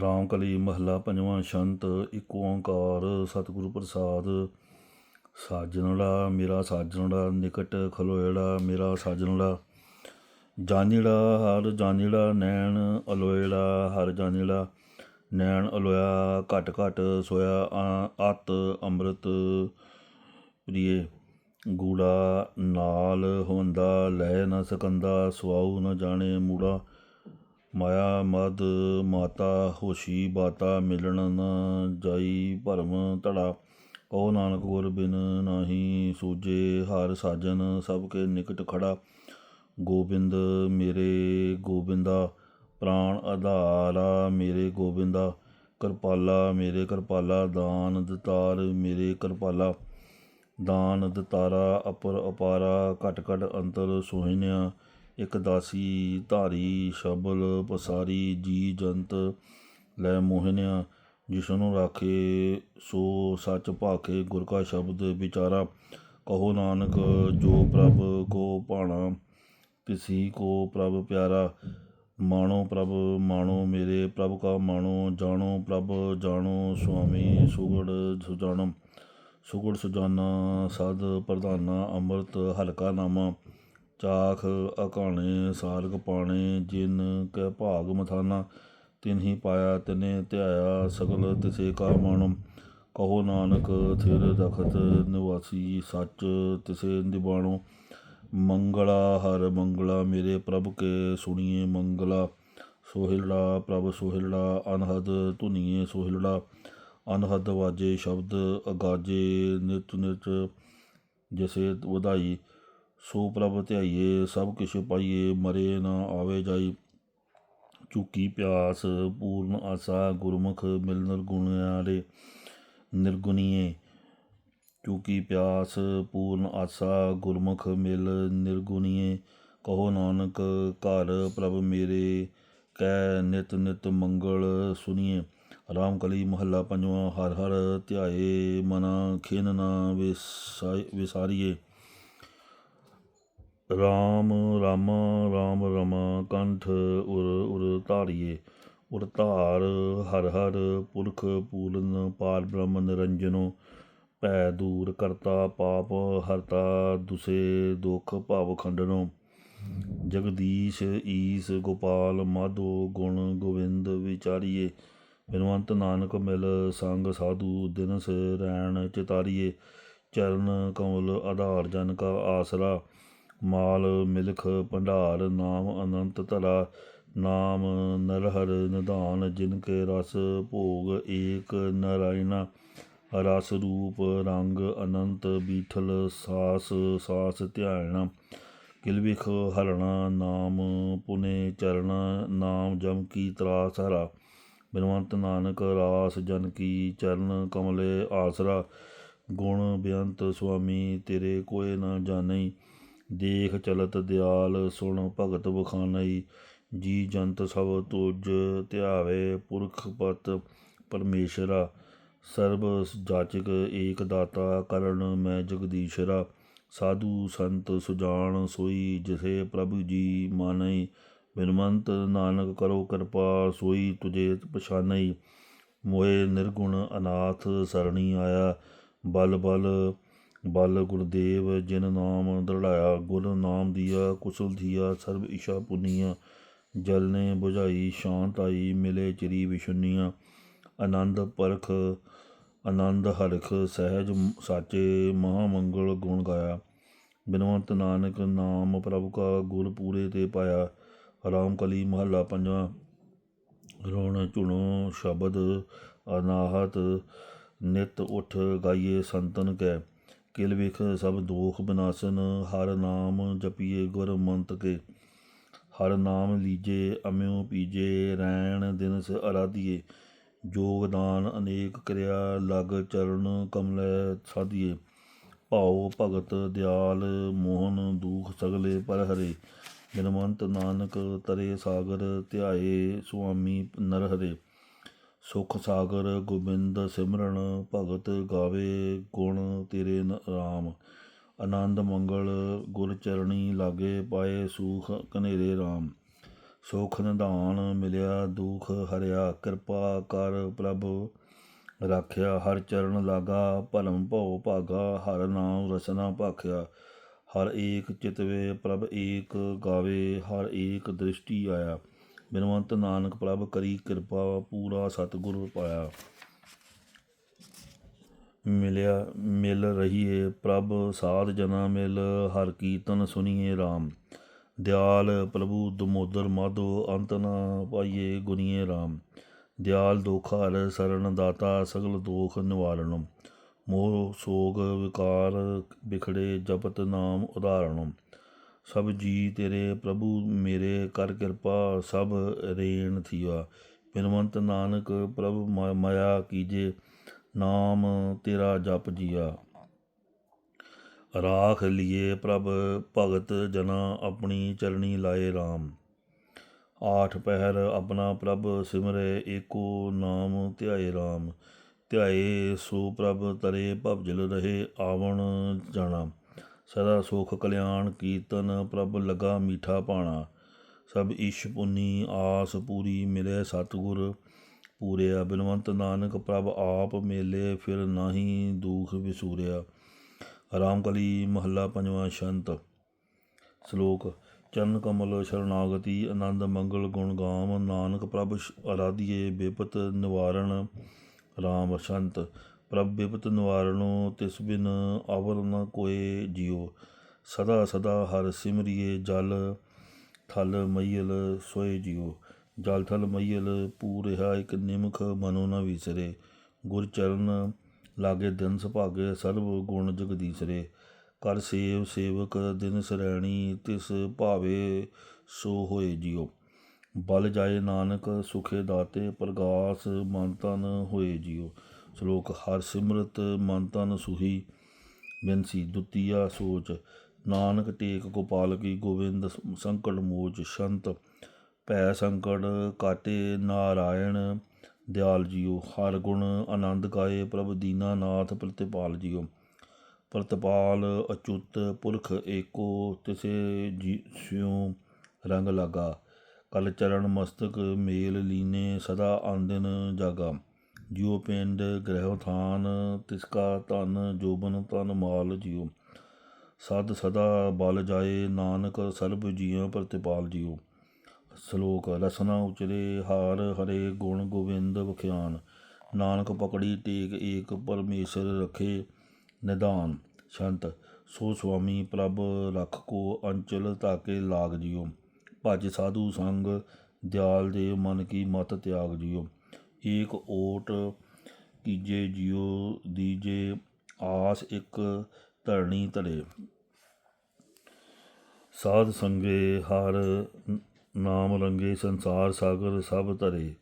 ਰਾਮ ਕਲੀ ਮਹੱਲਾ ਪੰਜਵਾਂ ਸ਼ੰਤ, ਇੱਕ ਓੰਕਾਰ ਸਤਿਗੁਰੂ ਪ੍ਰਸਾਦ। ਸਾਜਣੜਾ ਮੇਰਾ ਸਾਜਣੜਾ ਨਿਕਟ ਖਲੋਇੜਾ, ਮੇਰਾ ਸਾਜਣੜਾ ਜਾਣੀੜਾ ਹਰ ਜਾਣੀੜਾ ਨੈਣ ਅਲੋਇੜਾ, ਹਰ ਜਾਣੀੜਾ ਨੈਣ ਅਲੋਇਆ, ਘਟ ਘਟ ਸੋਇਆ ਆ- ਅਤ, ਅੰਮ੍ਰਿਤ ਪ੍ਰੀਏ। ਗੂੜਾ, ਨਾਲ ਹੁੰਦਾ, ਲੈ ਨਾ ਸਕੰਦਾ ਸਵਾਉ ਨਾ ਜਾਣੇ ਮੂੜਾ। ਮਾਇਆ ਮਦ ਮਾਤਾ ਹੋਸ਼ੀ ਬਾਤਾ ਮਿਲਣ ਨ ਜਾਈ ਭਰਮ ਧੜਾ। ਕਹੋ ਨਾਨਕ ਗੁਰ ਬਿਨ ਨਾਹੀ ਸੂਜੇ ਹਰ ਸਾਜਨ ਸਭ ਕੇ ਨਿਕਟ ਖੜਾ। ਗੋਬਿੰਦ ਮੇਰੇ ਗੋਬਿੰਦਾ, ਪ੍ਰਾਣ ਆਧਾਰਾ ਮੇਰੇ ਗੋਬਿੰਦਾ। ਕਿਰਪਾਲਾ ਮੇਰੇ ਕਿਰਪਾਲਾ, ਦਾਨ ਦਤਾਰ ਮੇਰੇ ਕਿਰਪਾਲਾ। ਦਾਨ ਦਤਾਰਾ ਅਪਰ ਅਪਾਰਾ, ਘਟ ਘਟ ਅੰਤਰ ਸੋਹਿਨਿਆ ਇਕ ਦਾਸੀ, ਧਾਰੀ, ਸ਼ਬਲ, ਪਸਾਰੀ, ਜੀ, ਜੰਤ, ਲੈ ਮੋਹਿਨਿਆ, ਜਿਸਨੂੰ ਰਾਖੇ, ਸੋ ਸੱਚ ਭਾਖੇ ਗੁਰ ਕਾ ਸ਼ਬਦ ਵਿਚਾਰਾ। ਕਹੋ ਨਾਨਕ, ਜੋ ਪ੍ਰਭ ਕੋ ਭਾਣਾ ਕਿਸੀ ਕੋ ਪ੍ਰਭ ਪਿਆਰਾ। ਮਾਣੋ ਪ੍ਰਭ, ਮਾਣੋ ਮੇਰੇ, ਪ੍ਰਭ ਕਾ ਮਾਣੋ, ਜਾਣੋ ਪ੍ਰਭ, ਜਾਣੋ ਸੁਆਮੀ ਸੁਗੜ ਸੁਜਾਣਮ। ਸੁਗੜ ਸੁਜਾਨਾ, ਸਦ ਪ੍ਰਧਾਨਾ, ਅੰਮ੍ਰਿਤ ਹਲਕਾ ਨਾਮਾ। ਚਾਖ ਅਕਾਣੇ ਸਾਰਗ ਪਾਣੇ, ਜਿਨ ਕੈ ਭਾਗ ਮਥਾਨਾ ਤਿਨ ਹੀ ਪਾਇਆ ਤਿਨੇ ਧਿਆਇਆ ਸਗਲ ਤਿਸੇ ਕਾ ਮਾਣਮ ਕਹੋ ਨਾਨਕ, ਥਿਰ ਰਖਤ ਨਿਵਾਸੀ ਸੱਚ ਤਿਸੇ ਨਿਬਾਣੋ ਮੰਗਲਾ, ਹਰ ਮੰਗਲਾ ਮੇਰੇ ਪ੍ਰਭ ਕੇ ਸੁਣੀਏ ਮੰਗਲਾ। ਸੋਹਿਲੜਾ, ਪ੍ਰਭ ਸੋਹਿਲੜਾ, ਅਨਹਦ ਧੁਨੀਏ ਸੋਹਿਲੜਾ। ਅਨਹਦ ਵਾਜੇ ਸ਼ਬਦ ਅਗਾਜੇ ਨਿਤ ਨਿਤ, ਜਿਸੇ ਵਧਾਈ ਸੋ ਪ੍ਰਭ ਧਿਆਈਏ, ਸਭ ਕਿਛ ਪਾਈਏ, ਮਰੇ ਨਾ ਆਵੇ ਜਾਈ। ਚੁਕੀ ਪਿਆਸ, ਪੂਰਨ ਆਸਾ ਗੁਰਮੁਖ ਮਿਲ ਨਿਰਗੁਣਿਆਰੇ ਨਿਰਗੁਣੀਏ ਚੁਕੀ ਪਿਆਸ, ਪੂਰਨ ਆਸਾ ਗੁਰਮੁਖ ਮਿਲ ਨਿਰਗੁਣੀਏ। ਕਹੋ ਨਾਨਕ, ਘਰ ਪ੍ਰਭ ਮੇਰੇ, ਕੈ ਨਿਤ ਨਿਤ ਮੰਗਲ ਸੁਨੀਏ ਰਾਮ ਕਲੀ ਮਹੱਲਾ ਪੰਜਵਾਂ, ਹਰ ਹਰ ਧਿਆਏ ਮਨਾ ਖਿਨ ਨਾ ਵਿਸਾਰੀਏ। ਰਾਮ, ਰਾਮਾ, ਰਾਮ, ਰਮਾ ਕੰਠ ਉਰ ਉਰ ਧਾਰੀਏ। ਉਰ ਧਾਰ, ਹਰ ਹਰ ਪੁਰਖ ਪੂਰਨ ਪਾਰ ਬ੍ਰਹਮ ਨਿਰੰਜਨੋ। ਭੈ ਦੂਰ ਕਰਤਾ ਪਾਪ, ਹਰਤਾ ਦੁਸੇ ਦੁਖ ਭਾਵ ਖੰਡਨੋ। ਜਗਦੀਸ਼ ਈਸ ਗੋਪਾਲ ਮਾਧੋ ਗੁਣ ਗੋਵਿੰਦ ਵਿਚਾਰੀਏ। ਬਿਨਵੰਤ ਨਾਨਕ ਮਿਲ ਸੰਗ ਸਾਧੂ ਦਿਨਸ ਰਹਿਣ ਚਿਤਾਰੀਏ। ਚਰਨ ਕਮਲ ਆਧਾਰ ਜਨ ਕਾ ਆਸਰਾ। ਮਾਲ, ਮਿਲਖ, ਭੰਡਾਰ, ਨਾਮ ਅਨੰਤ ਧਰਾ, ਨਾਮ ਨਰਹਰ, ਨਿਧਾਨ, ਜਿਨ ਕੇ ਰਸ ਭੋਗ, ਏਕ ਨਰਾਇਣਾ, ਰਸ ਰੂਪ, ਰੰਗ ਅਨੰਤ, ਬੀਠਲ, ਸਾਸ ਸਾਸ ਧਿਆਇਣਾ, ਕਿਲਵਿਖ, ਹਰਣਾ, ਨਾਮ ਪੁਨੇ ਚਰਨ, ਨਾਮ ਜਮ ਕੀ ਤਰਾਸ ਹਰਾ, ਬਿਨਵੰਤ ਨਾਨਕ ਰਾਸ ਜਨ ਕੀ ਚਰਨ, ਕਮਲੇ ਆਸਰਾ, ਗੁਣ ਬੇਅੰਤ ਸੁਆਮੀ, ਤੇਰੇ ਕੋਏ ਨਾ ਜਾਣਈ ਦੇਖ ਚਲਤ ਦਿਆਲ, ਸੁਣ ਭਗਤ ਬਖਾਨਈ, ਜੀ ਜੰਤ ਸਭ ਤੁਜ ਧਿਆਵੇ ਪੁਰਖ ਪਤ ਪਰਮੇਸ਼ਰਾ। ਸਰਬ ਜਾਚਕ ਏਕ ਦਾਤਾ ਕਰਨ ਮੈਂ ਜਗਦੀਸ਼ਰਾ। ਸਾਧੂ ਸੰਤ ਸੁਜਾਨ ਸੋਈ, ਜਿਸੇ ਪ੍ਰਭੂ ਜੀ ਮਾਨਈ। ਬਿਨਮੰਤ ਨਾਨਕ ਕਰੋ ਕਿਰਪਾ, ਸੋਈ ਤੁਜੇ ਪਛਾਨਈ। ਮੋਏ ਨਿਰਗੁਣ ਅਨਾਥ ਸਰਣੀ ਆਇਆ। ਬਲ ਬਲ ਬਲ ਗੁਰਦੇਵ ਜਿਨ ਨਾਮ ਦ੍ਰਿੜਾਇਆ ਗੁਰ ਨਾਮ ਦੀਆ ਕੁਸਲ ਧੀਆ, ਸਰਬ ਇਸ਼ਾ ਪੁਨੀਆ। ਜਲ ਨੇ 부ਝਾਈ ਸ਼ਾਂਤ ਆਈ, ਮਿਲੇ ਚਿਰੀ ਵਿਸ਼ੁੰਨੀਆਂ ਆਨੰਦ ਪਰਖ, ਆਨੰਦ ਹਰਖ, ਸਹਿਜ ਸਾਚੇ ਮਹਾ ਮੰਗਲ ਗੁਣ ਗਾਇਆ। ਬਿਨਵੰਤ ਨਾਨਕ ਨਾਮ ਪ੍ਰਭ ਕਾ ਗੁਰ ਪੂਰੇ ਤੇ ਪਾਇਆ। ਰਾਮ ਕਲੀ ਮਹੱਲਾ ਪੰਜਵਾਂ ਰੋਣ ਚੁਣੋ ਸ਼ਬਦ ਅਨਾਹਤ, ਨਿਤ ਉਠ ਗਾਈਏ ਸੰਤਨ ਕੈ। ਕਿਲ ਵਿਖ ਸਭ ਦੋਖ ਬਿਨਾਸਨ, ਹਰ ਨਾਮ ਜਪੀਏ ਗੁਰ ਮੰਤ ਕੇ ਹਰ ਨਾਮ ਲੀਜੇ, ਅਮਿਉ ਪੀਜੇ, ਰੈਣ ਦਿਨਸ ਅਰਾਧੀਏ। ਜੋਗਦਾਨ ਅਨੇਕ ਕਿਰਿਆ, ਲਗ ਚਰਨ ਕਮਲੇ ਸਾਧੀਏ। ਭਾਉ ਭਗਤ ਦਿਆਲ, ਮੋਹਨ ਦੂਖ ਸਗਲੇ ਪਰ ਹਰੇ ਬਿਨਵੰਤ ਨਾਨਕ ਤਰੇ ਸਾਗਰ ਧਿਆਏ, ਸੁਆਮੀ ਨਰ ਹਰੇ ਸੁਖ ਸਾਗਰ ਗੋਬਿੰਦ ਸਿਮਰਨ ਭਗਤ ਗਾਵੇ ਗੁਣ ਤੇਰੇ ਨ- ਰਾਮ। ਆਨੰਦ ਮੰਗਲ ਗੁਰ ਚਰਣੀ ਲਾਗੇ ਪਾਏ ਸੂਖ ਕਨੇਰੇ ਰਾਮ। ਸੁਖ ਨਿਧਾਨ ਮਿਲਿਆ ਦੁਖ ਹਰਿਆ, ਕਿਰਪਾ ਕਰ ਪ੍ਰਭ ਰਾਖਿਆ, ਹਰ ਚਰਨ ਲਾਗਾ, ਭਲਮ ਭਉ ਭਾਗਾ, ਹਰ ਨਾਮ ਰਸਨਾ ਭਾਖਿਆ। ਹਰ ਏਕ ਚਿਤਵੇ ਪ੍ਰਭ ਏਕ ਗਾਵੇ, ਹਰ ਏਕ ਦ੍ਰਿਸ਼ਟੀ ਆਇਆ। ਬਿਨਵੰਤ ਨਾਨਕ ਪ੍ਰਭ ਕਰੀ ਕਿਰਪਾ ਪੂਰਾ ਸਤਿਗੁਰ ਪਾਇਆ। ਮਿਲਿਆ, ਮਿਲ ਰਹੀਏ ਪ੍ਰਭ, ਸਾਧ ਜਨਾ ਮਿਲ, ਹਰ ਕੀਰਤਨ ਸੁਣੀਏ RAM ਦਿਆਲ ਪ੍ਰਭੂ ਦਮੋਦਰ ਮਾਧੋ ਅੰਤ ਨਾ ਪਾਈਏ ਗੁਨੀਏ RAM ਦਿਆਲ ਦੁਖ ਹਰ ਸਰਣ ਦਾਤਾ, ਸਗਲ ਦੋਖ ਨਿਵਾਰਣ। ਮੋਹ ਸੋਗ ਵਿਕਾਰ ਵਿਖੜੇ ਜਪਤ ਨਾਮ ਉਦਾਹਰਣ ਸਭ ਜੀ ਤੇਰੇ ਪ੍ਰਭੂ, ਮੇਰੇ ਕਰ ਕਿਰਪਾ ਸਭ ਰੇਣ ਥੀਆ। ਬਿਨਵੰਤ ਨਾਨਕ, ਪ੍ਰਭ ਮ- ਮਾਇਆ ਕੀਜੇ, ਨਾਮ ਤੇਰਾ ਜਪ ਜੀਆ। ਰਾਖ ਲਿਏ ਪ੍ਰਭ ਭਗਤ ਜਨਾ, ਆਪਣੀ ਚਰਣੀ ਲਾਏ RAM ਆਠ ਪਹਿਰ ਆਪਣਾ ਪ੍ਰਭ ਸਿਮਰੇ, ਏਕੋ ਨਾਮ ਧਿਆਏ RAM ਧਿਆਏ ਸੋ ਪ੍ਰਭ ਤਰੇ ਭਵਜਲ ਰਹੇ ਆਵਣ ਜਾਣਾ। ਸਦਾ ਸੁਖ ਕਲਿਆਣ ਕੀਰਤਨ ਪ੍ਰਭ ਲਗਾ ਮੀਠਾ ਪਾਣਾ ਸਭ ਈਸ਼ ਪੁਨੀ ਆਸ ਪੂਰੀ ਮਿਲੇ ਸਤਿਗੁਰ। ਪੂਰਿਆ ਬਿਨਵੰਤ ਨਾਨਕ ਪ੍ਰਭ ਆਪ ਮੇਲੇ, ਫਿਰ ਨਾਹੀ ਦੁਖ ਵਿਸੂਰਿਆ। ਰਾਮਕਲੀ ਮਹੱਲਾ ਪੰਜਵਾਂ ਸ਼ੰਤ। ਸ਼ਲੋਕ, ਚਰਨ ਕਮਲ ਸ਼ਰਨਾਗਤੀ, ਆਨੰਦ ਮੰਗਲ ਗੁਣ ਗਾਮ ਨਾਨਕ ਪ੍ਰਭ ਅਰਾਧੀਏ, ਬੇਪਤ ਨਿਵਾਰਣ। ਰਾਮ ਸ਼ੰਤ ਪ੍ਰਭ ਬਿਪਤ ਨਿਵਾਰਣੋ ਤਿਸ ਬਿਨ ਅਵਰ ਨ ਕੋਏ ਜਿਉ। ਸਦਾ ਸਦਾ ਹਰ ਸਿਮਰਿਏ ਜਲ, ਥਲ ਮਈਲ ਸੋਏ ਜਿਉ। ਜਲ, ਥਲ ਮਈਲ ਪੂਰਿਆ ਇਕ ਨਿਮਖ ਮਨੋ ਨ ਵਿਸਰੇ। ਗੁਰ ਚਰਨ ਲਾਗੇ ਦਿਨ ਸੁਭਾਗੇ ਸਰਬ ਗੁਣ ਜਗਦੀਸਰੇ। ਕਰ ਸੇਵ ਸੇਵਕ ਦਿਨ ਸਰੈਣੀ ਤਿਸ ਭਾਵੇ ਸੋ ਹੋਏ ਜਿਉ। ਬਲ ਜਾਏ ਨਾਨਕ ਸੁਖੇ ਦਾਤੇ ਪ੍ਰਗਾਸ ਮਨ ਤਨ ਹੋਏ ਜਿਉ। ਸ਼ਲੋਕ ਹਰ ਸਿਮਰਤ ਮਨ ਤਨ ਸੁਹੀ, ਬਿਨਸੀ ਦੁਤੀਆ ਸੋਚ। ਨਾਨਕ ਟੇਕ ਗੋਪਾਲ ਕੀ ਗੋਬਿੰਦ ਸੰਕਟ ਮੋਚ ਸ਼ੰਤ। ਭੈ ਸੰਕਟ ਕਾਟੇ ਨਾਰਾਇਣ, ਦਿਆਲ ਜੀਓ ਹਰ ਗੁਣ ਆਨੰਦ ਕਾਏ ਪ੍ਰਭ ਦੀਨਾ ਨਾਥ ਪ੍ਰਤਿਪਾਲ ਜੀਓ। ਪ੍ਰਤਪਾਲ ਅਚੁੱਤ ਪੁਰਖ ਏਕੋ ਤਿਸੇ ਜੀ ਰੰਗ ਲਾਗਾ। ਕਲ ਚਰਨ ਮਸਤਕ ਮੇਲ ਲੀਨੇ ਸਦਾ ਆਂਦਨ ਜਾਗਾ। ਜਿਉ ਪਿੰਡ ਗ੍ਰਹਿ ਥਾਨ ਤਿਸਕਾ ਧਨ ਜੋਬਨ ਤਨ ਮਾਲ ਜਿਉ। ਸਦ ਸਦਾ ਬਲ ਜਾਏ ਨਾਨਕ, ਸਰਬ ਜੀਉ ਪ੍ਰਤਿਪਾਲ ਜਿਉ। ਸ਼ਲੋਕ, ਰਸਨਾ ਉਚਰੇ, ਹਾਰ ਹਰੇ ਗੁਣ ਗੋਬਿੰਦ ਬਖਿਆਨ ਨਾਨਕ ਪਕੜੀ ਟੇਕ ਏਕ ਪਰਮੇਸ਼ਰ ਰਖੇ ਨਿਦਾਨ ਸ਼ੰਤ, ਸੋ ਸੁਆਮੀ ਪ੍ਰਭ ਰਖ ਕੋ ਅੰਚਲ ਤਾਕੇ ਲਾਗ ਜਿਉ। ਭਜ ਸਾਧੂ ਸੰਗ, ਦਿਆਲ ਦੇ ਮਨ ਕੀ ਮਤ ਤਿਆਗ ਜਿਉ। ਏਕ ਓਟ ਕੀਜੇ ਜਿਉ ਦੀਜੇ ਆਸ, ਇੱਕ ਧਰਣੀ ਧਰੇ ਸਾਧ ਸੰਗੇ ਹਰ ਨਾਮ ਰੰਗੇ ਸੰਸਾਰ ਸਾਗਰ ਸਭ ਧਰੇ।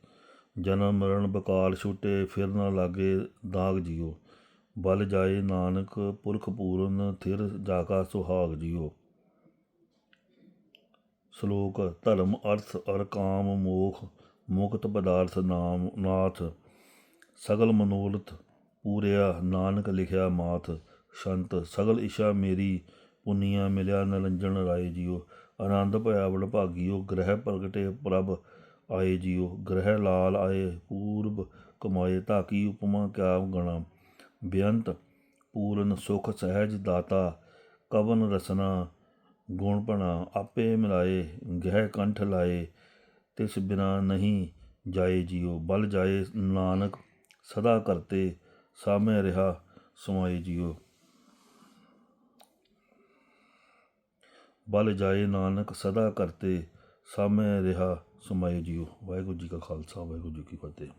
ਜਨਮ ਮਰਨ ਬਕਾਲ ਛੁਟੇ, ਫਿਰ ਨਾ ਲਾਗੇ ਦਾਗ ਜਿਉ ਬਲ ਜਾਏ ਨਾਨਕ, ਪੁਰਖ ਪੂਰਨ, ਥਿਰ ਜਾਕਾ ਸੁਹਾਗ ਜਿਉ ਸ਼ਲੋਕ, ਧਰਮ, ਅਰਥ, ਅਰ ਕਾਮ, ਮੋਖ ਮੁਕਤ ਪਦਾਰਥ ਨਾਮ ਨਾਥ, ਸਗਲ ਮਨੋਰਥ ਪੂਰਿਆ, ਨਾਨਕ ਲਿਖਿਆ ਮਾਥ, ਸ਼ੰਤ, ਸਗਲ ਇਸ਼ਾ ਮੇਰੀ ਪੁੰਨੀਆਂ ਮਿਲਿਆ ਨਿਰੰਜਨ ਰਾਏ ਜੀਓ, ਆਨੰਦ ਭਇਆ ਬੜ ਭਾਗੀਓ, ਗ੍ਰਹਿ ਪ੍ਰਗਟੇ ਪ੍ਰਭ ਆਏ ਜੀਓ, ਗ੍ਰਹਿ ਲਾਲ ਆਏ, ਪੂਰਬ ਕਮਾਏ ਤਾਕੀ ਉਪਮਾ ਕਿਆ ਗਣਾ, ਬੇਅੰਤ ਪੂਰਨ ਸੁਖ ਸਹਿਜ ਦਾਤਾ, ਕਵਨ ਰਸਨਾ, ਗੁਣ ਪਣਾ ਆਪੇ ਮਿਲਾਏ, ਗਹਿ ਕੰਠ ਲਾਏ ਤਿਸ ਬਿਨਾ ਨਹੀਂ ਜਾਏ ਜਿਉ ਬਲ ਜਾਏ ਨਾਨਕ, ਸਦਾ ਕਰਤੇ ਸਾਮੇ ਰਿਹਾ ਸਮਾਏ ਜਿਉ ਬਲ ਜਾਏ ਨਾਨਕ, ਸਦਾ ਕਰਤੇ ਸਾਮੇ ਰਿਹਾ ਸਮਾਏ ਜਿਉ ਵਾਹਿਗੁਰੂ ਜੀ ਕਾ ਖਾਲਸਾ, ਵਾਹਿਗੁਰੂ ਜੀ ਕੀ ਫਤਿਹ।